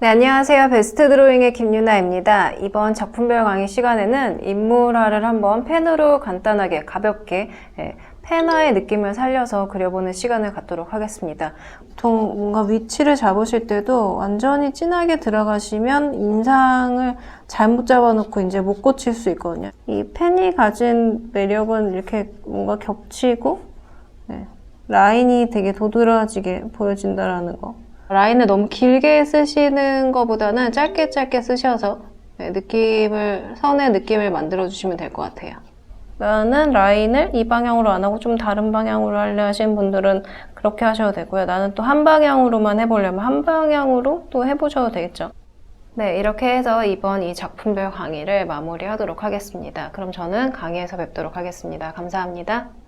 네, 안녕하세요. 베스트 드로잉의 김유나입니다. 이번 작품별 강의 시간에는 인물화를 한번 펜으로 간단하게 가볍게 예, 펜화의 느낌을 살려서 그려보는 시간을 갖도록 하겠습니다. 보통 뭔가 위치를 잡으실 때도 완전히 진하게 들어가시면 인상을 잘못 잡아놓고 이제 못 고칠 수 있거든요. 이 펜이 가진 매력은 이렇게 뭔가 겹치고 네, 라인이 되게 도드라지게 보여진다라는 거. 라인을 너무 길게 쓰시는 것보다는 짧게 짧게 쓰셔서 네, 느낌을 선의 느낌을 만들어 주시면 될 것 같아요. 나는 라인을 이 방향으로 안 하고 좀 다른 방향으로 하려 하시는 분들은 그렇게 하셔도 되고요. 나는 또 한 방향으로만 해보려면 한 방향으로 또 해보셔도 되겠죠. 네, 이렇게 해서 이번 이 작품별 강의를 마무리하도록 하겠습니다. 그럼 저는 강의에서 뵙도록 하겠습니다. 감사합니다.